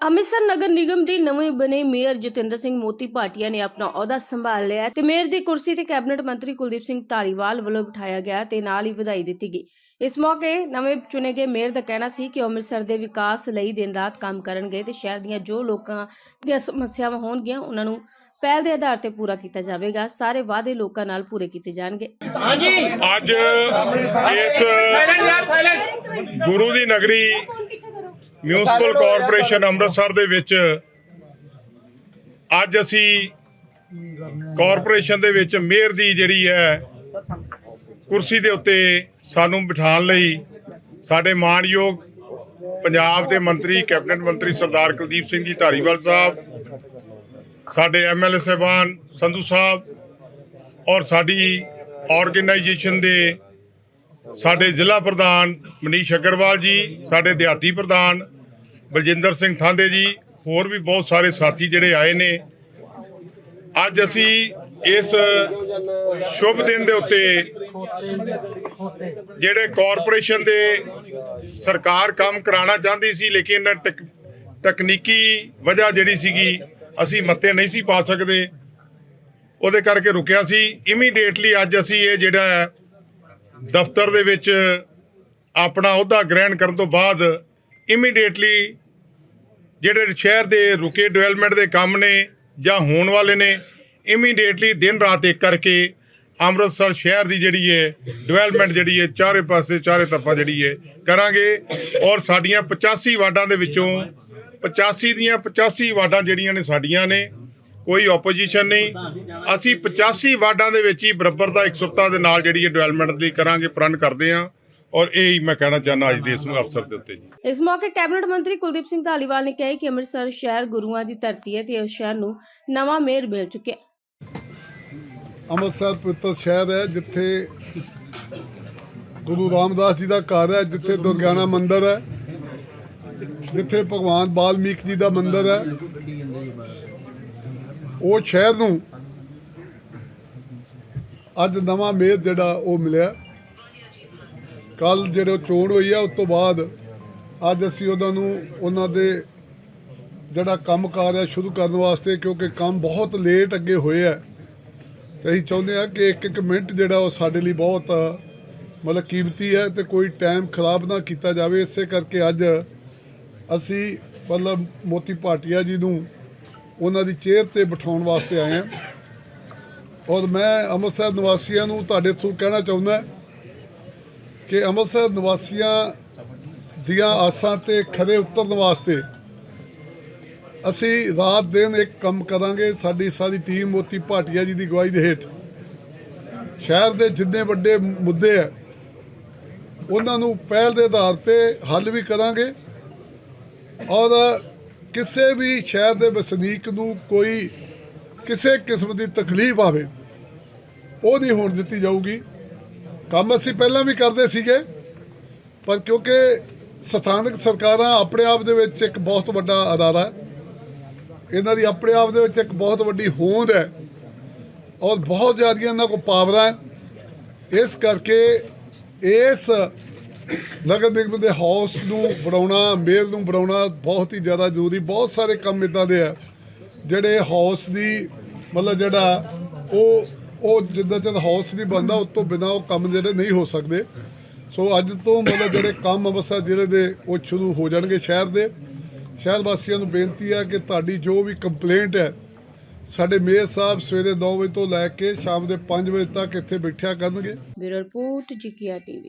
ਅੰਮ੍ਰਿਤਸਰ ਨਗਰ ਨਿਗਮ ਦੇ ਨਵੇਂ ਬਣੇ ਮੇਅਰ ਜਤਿੰਦਰ ਸਿੰਘ ਮੋਤੀ ਭਾਟੀਆ ਨੇ ਆਪਣਾ ਅਹੁਦਾ ਸੰਭਾਲ ਲਿਆ ਤੇ ਮੇਅਰ ਦੀ ਕੁਰਸੀ ਤੇ ਕੈਬਨਿਟ ਮੰਤਰੀ ਕੁਲਦੀਪ ਸਿੰਘ ਧਾਲੀਵਾਲ ਵੱਲੋਂ ਬਿਠਾਇਆ ਗਿਆ ਤੇ ਨਾਲ ਹੀ ਵਧਾਈ ਦਿੱਤੀ ਗਈ। ਇਸ ਮੌਕੇ ਨਵੇਂ ਚੁਣੇ ਗਏ ਮੇਅਰ ਦਾ ਕਹਿਣਾ ਸੀ ਕਿ ਅੰਮ੍ਰਿਤਸਰ ਦੇ ਵਿਕਾਸ ਲਈ ਦਿਨ ਰਾਤ ਕੰਮ ਕਰਨਗੇ ਤੇ ਸ਼ਹਿਰ ਦੀਆਂ ਜੋ ਲੋਕਾਂ ਦੀਆਂ ਸਮੱਸਿਆਵਾਂ ਹੋਣਗੀਆਂ ਉਹਨਾਂ ਨੂੰ ਪਹਿਲ ਦੇ ਆਧਾਰ ਤੇ ਪੂਰਾ ਕੀਤਾ ਜਾਵੇਗਾ। ਸਾਰੇ ਵਾਅਦੇ ਲੋਕਾਂ ਨਾਲ ਪੂਰੇ ਕੀਤੇ ਜਾਣਗੇ। ਅੱਜ ਇਸ ਗੁਰੂ ਦੀ ਨਗਰੀ ਮਿਊਨਿਸਪਲ ਕਾਰਪੋਰੇਸ਼ਨ ਅੰਮ੍ਰਿਤਸਰ ਦੇ ਵਿੱਚ ਅੱਜ ਅਸੀਂ ਕਾਰਪੋਰੇਸ਼ਨ ਦੇ ਵਿੱਚ ਮੇਅਰ ਦੀ ਜਿਹੜੀ ਹੈ ਕੁਰਸੀ ਦੇ ਉੱਤੇ ਸਾਨੂੰ ਬਿਠਾਉਣ ਲਈ ਸਾਡੇ ਮਾਣਯੋਗ ਪੰਜਾਬ ਦੇ ਮੰਤਰੀ ਕੈਬਨਿਟ ਮੰਤਰੀ ਸਰਦਾਰ ਕੁਲਦੀਪ ਸਿੰਘ ਜੀ ਧਾਰੀਵਾਲ ਸਾਹਿਬ ਸਾਡੇ ਐਮਐਲਏ ਸਾਹਿਬਾਨ ਸੰਧੂ ਸਾਹਿਬ ਔਰ ਸਾਡੀ ਆਰਗੇਨਾਈਜੇਸ਼ਨ ਦੇ ਸਾਡੇ ਜ਼ਿਲ੍ਹਾ ਪ੍ਰਧਾਨ ਮਨੀਸ਼ ਅਗਰਵਾਲ ਜੀ ਸਾਡੇ ਦਿਹਾਤੀ ਪ੍ਰਧਾਨ ਬਲਜਿੰਦਰ ਸਿੰਘ ਥਾਂਦੇ ਜੀ, ਹੋਰ ਵੀ ਬਹੁਤ ਸਾਰੇ ਸਾਥੀ ਜਿਹੜੇ ਆਏ ਨੇ। ਅੱਜ ਅਸੀਂ ਇਸ ਸ਼ੁਭ ਦਿਨ ਦੇ ਉੱਤੇ ਜਿਹੜੇ ਕਾਰਪੋਰੇਸ਼ਨ ਦੇ ਸਰਕਾਰ ਕੰਮ ਕਰਾਉਣਾ ਚਾਹੁੰਦੀ ਸੀ, ਲੇਕਿਨ ਟਕ- ਤਕਨੀਕੀ ਵਜ੍ਹਾ ਜਿਹੜੀ ਸੀਗੀ, ਅਸੀਂ ਮੱਤੇ ਨਹੀਂ ਸੀ ਪਾ ਸਕਦੇ। ਉਹਦੇ ਕਰਕੇ ਰੁਕਿਆ ਸੀ। ਇਮੀਡੀਏਟਲੀ ਅੱਜ ਅਸੀਂ ਇਹ ਜਿਹੜਾ ਦਫ਼ਤਰ ਦੇ ਵਿੱਚ ਆਪਣਾ ਅਹੁਦਾ ਗ੍ਰਹਿਣ ਕਰਨ ਤੋਂ ਬਾਅਦ ਇਮੀਡੀਏਟਲੀ ਜਿਹੜੇ ਸ਼ਹਿਰ ਦੇ ਰੁਕੇ ਡਿਵੈਲਪਮੈਂਟ ਦੇ ਕੰਮ ਨੇ ਜਾਂ ਹੋਣ ਵਾਲੇ ਨੇ ਇਮੀਡੀਏਟਲੀ ਦਿਨ ਰਾਤ ਇੱਕ ਕਰਕੇ ਅੰਮ੍ਰਿਤਸਰ ਸ਼ਹਿਰ ਦੀ ਜਿਹੜੀ ਹੈ ਡਿਵੈਲਪਮੈਂਟ ਜਿਹੜੀ ਹੈ ਚਾਰੇ ਪਾਸੇ ਚਾਰੇ ਤਰਫਾ ਜਿਹੜੀ ਹੈ ਕਰਾਂਗੇ ਔਰ ਸਾਡੀਆਂ 85 ਵਾਰਡਾਂ ਦੇ ਵਿੱਚੋਂ 85 ਦੀਆਂ 85 ਵਾਰਡਾਂ ਜਿਹੜੀਆਂ ਨੇ ਸਾਡੀਆਂ ਨੇ, ਕੋਈ ਆਪੋਜੀਸ਼ਨ ਨਹੀਂ। ਅਸੀਂ 85 ਵਾਰਡਾਂ ਦੇ ਵਿੱਚ ਹੀ ਬਰਾਬਰ ਦਾ ਇਕਸੁਰਤਾ ਦੇ ਨਾਲ ਜਿਹੜੀ ਹੈ ਡਿਵੈਲਪਮੈਂਟ ਦੀ ਕਰਾਂਗੇ, ਪ੍ਰਣ ਕਰਦੇ ਹਾਂ। ਔਰ ਇਹ ਹੀ ਮੈਂ ਕਹਿਣਾ ਚਾਹੁੰਦਾ ਅੱਜ ਦੇ ਇਸ ਅਵਸਰ ਦੇ ਉੱਤੇ ਜੀ। ਇਸ ਮੌਕੇ ਕੈਬਨਿਟ ਮੰਤਰੀ ਕੁਲਦੀਪ ਸਿੰਘ ਧਾਲੀਵਾਲ ਨੇ ਕਿਹਾ ਕਿ ਅੰਮ੍ਰਿਤਸਰ ਸ਼ਹਿਰ ਗੁਰੂਆਂ ਦੀ ਧਰਤੀ ਹੈ ਤੇ ਇਸ ਸ਼ਹਿਰ ਨੂੰ ਨਵਾਂ ਮੇਅਰ ਮਿਲ ਚੁੱਕਿਆ ਹੈ। ਅੰਮ੍ਰਿਤਸਰ ਪਵਿੱਤਰ ਸ਼ਹਿਰ ਹੈ ਜਿੱਥੇ ਗੁਰੂ ਰਾਮਦਾਸ ਜੀ ਦਾ ਘਰ ਹੈ ਜਿੱਥੇ ਦੁਰਗਿਆਨਾ ਮੰਦਿਰ ਹੈ ਜਿੱਥੇ ਭਗਵਾਨ ਬਾਲਮੀਕ ਜੀ ਦਾ ਮੰਦਿਰ ਹੈ। ਉਹ ਸ਼ਹਿਰ ਨੂੰ ਅੱਜ ਨਵਾਂ ਮੇਅਰ ਜਿਹੜਾ ਉਹ ਮਿਲਿਆ। ਕੱਲ ਜਿਹੜੇ ਚੋਣ ਹੋਈ ਆ, ਉਸ ਤੋਂ ਬਾਅਦ ਅੱਜ ਅਸੀਂ ਉਹਨਾਂ ਨੂੰ, ਉਹਨਾਂ ਦੇ ਜਿਹੜਾ ਕੰਮ ਕਾਰ ਹੈ ਸ਼ੁਰੂ ਕਰਨ ਵਾਸਤੇ, ਕਿਉਂਕਿ ਕੰਮ ਬਹੁਤ ਲੇਟ ਅੱਗੇ ਹੋਏ ਆ। ਤੇ ਅਸੀਂ ਚਾਹੁੰਦੇ ਆ ਕਿ ਇੱਕ ਇੱਕ ਮਿੰਟ ਜਿਹੜਾ ਉਹ ਸਾਡੇ ਲਈ ਬਹੁਤ, ਮਤਲਬ ਕੀਮਤੀ ਹੈ ਤੇ ਕੋਈ ਟਾਈਮ ਖਰਾਬ ਨਾ ਕੀਤਾ ਜਾਵੇ। ਇਸੇ ਕਰਕੇ ਅੱਜ ਅਸੀਂ ਮਤਲਬ ਮੋਤੀ ਭਾਟੀਆ ਜੀ ਨੂੰ ਉਹਨਾਂ ਦੀ ਚੇਅਰ ਤੇ ਬਿਠਾਉਣ ਵਾਸਤੇ ਆਏ ਹਾਂ ਔਰ ਮੈਂ ਅੰਮ੍ਰਿਤਸਰ ਨਿਵਾਸੀਆਂ ਨੂੰ ਤੁਹਾਡੇ ਥਰੂ ਕਹਿਣਾ ਚਾਹੁੰਦਾ ਕਿ ਅੰਮ੍ਰਿਤਸਰ ਨਿਵਾਸੀਆਂ ਦੀਆਂ ਆਸਾਂ ਤੇ ਖਰੇ ਉਤਰਨ ਵਾਸਤੇ ਅਸੀਂ ਰਾਤ ਦਿਨ ਇੱਕ ਕੰਮ ਕਰਾਂਗੇ। ਸਾਡੀ ਸਾਰੀ ਟੀਮ ਮੋਤੀ ਭਾਟੀਆ ਜੀ ਦੀ ਅਗਵਾਈ ਦੇ ਹੇਠ। ਸ਼ਹਿਰ ਦੇ ਜਿੰਨੇ ਵੱਡੇ ਮੁੱਦੇ ਆ, ਉਹਨਾਂ ਨੂੰ ਪਹਿਲ ਦੇ ਆਧਾਰ ਤੇ ਹੱਲ ਵੀ ਕਰਾਂਗੇ। ਔਰ ਕਿਸੇ ਵੀ ਸ਼ਹਿਰ ਦੇ ਵਸਨੀਕ ਨੂੰ ਕੋਈ ਕਿਸੇ ਕਿਸਮ ਦੀ ਤਕਲੀਫ ਆਵੇ, ਉਹ ਨਹੀਂ ਹੋਣ ਦਿੱਤੀ ਜਾਊਗੀ। ਕੰਮ ਅਸੀਂ ਪਹਿਲਾਂ ਵੀ ਕਰਦੇ ਸੀਗੇ, ਪਰ ਕਿਉਂਕਿ ਸਥਾਨਕ ਸਰਕਾਰਾਂ ਆਪਣੇ ਆਪ ਦੇ ਵਿੱਚ ਇੱਕ ਬਹੁਤ ਵੱਡਾ ਅਦਾਰਾ ਇਹਨਾਂ ਦੀ ਆਪਣੇ ਆਪ ਦੇ ਵਿੱਚ ਇੱਕ ਬਹੁਤ ਵੱਡੀ ਹੋਂਦ ਹੈ ਔਰ ਬਹੁਤ ਜ਼ਿਆਦਾ ਇਹਨਾਂ ਕੋਲ ਪਾਵਰਾਂ ਹੈ। ਇਸ ਕਰਕੇ ਇਸ ਨਗਰ ਨਿਗਮ ਦੇ ਹਾਊਸ ਨੂੰ ਬਣਾਉਣਾ, ਮੇਲ ਨੂੰ ਬਣਾਉਣਾ ਬਹੁਤ ਹੀ ਜ਼ਿਆਦਾ ਜ਼ਰੂਰੀ, ਬਹੁਤ ਸਾਰੇ ਕੰਮ ਇਦਾਂ ਦੇ ਆ, ਜਿਹੜੇ ਹਾਊਸ ਦੀ ਮਤਲਬ ਜਿਹੜਾ ਉਹ ਉਹ ਜਿੱਦਾਂ ਚਿਰ ਹਾਊਸ ਨਹੀਂ ਬਣਦਾ ਉਸ ਤੋਂ ਬਿਨਾ ਉਹ ਕੰਮ ਜਿਹੜੇ ਨਹੀਂ ਹੋ ਸਕਦੇ। ਸੋ ਅੱਜ ਤੋਂ ਮਤਲਬ ਜਿਹੜੇ ਕੰਮ ਅੰਮ੍ਰਿਤਸਰ ਜ਼ਿਲ੍ਹੇ ਦੇ, ਉਹ ਸ਼ੁਰੂ ਹੋ ਜਾਣਗੇ ਸ਼ਹਿਰ ਦੇ। ਸ਼ਹਿਰ ਵਾਸੀਆਂ ਨੂੰ ਬੇਨਤੀ ਹੈ ਕਿ ਤੁਹਾਡੀ ਜੋ ਵੀ ਕੰਪਲੇਂਟ ਹੈ, ਸਾਡੇ ਮੇਅਰ ਸਾਹਿਬ ਸਵੇਰੇ 9 ਵਜੇ ਤੋਂ ਲੈ ਕੇ ਸ਼ਾਮ ਦੇ 5 ਵਜੇ ਤੱਕ ਇੱਥੇ ਬੈਠਿਆ ਕਰਨਗੇ। ਬਿਊਰੋ ਰਿਪੋਰਟ ਜੀਕੀਆ ਟੀਵੀ।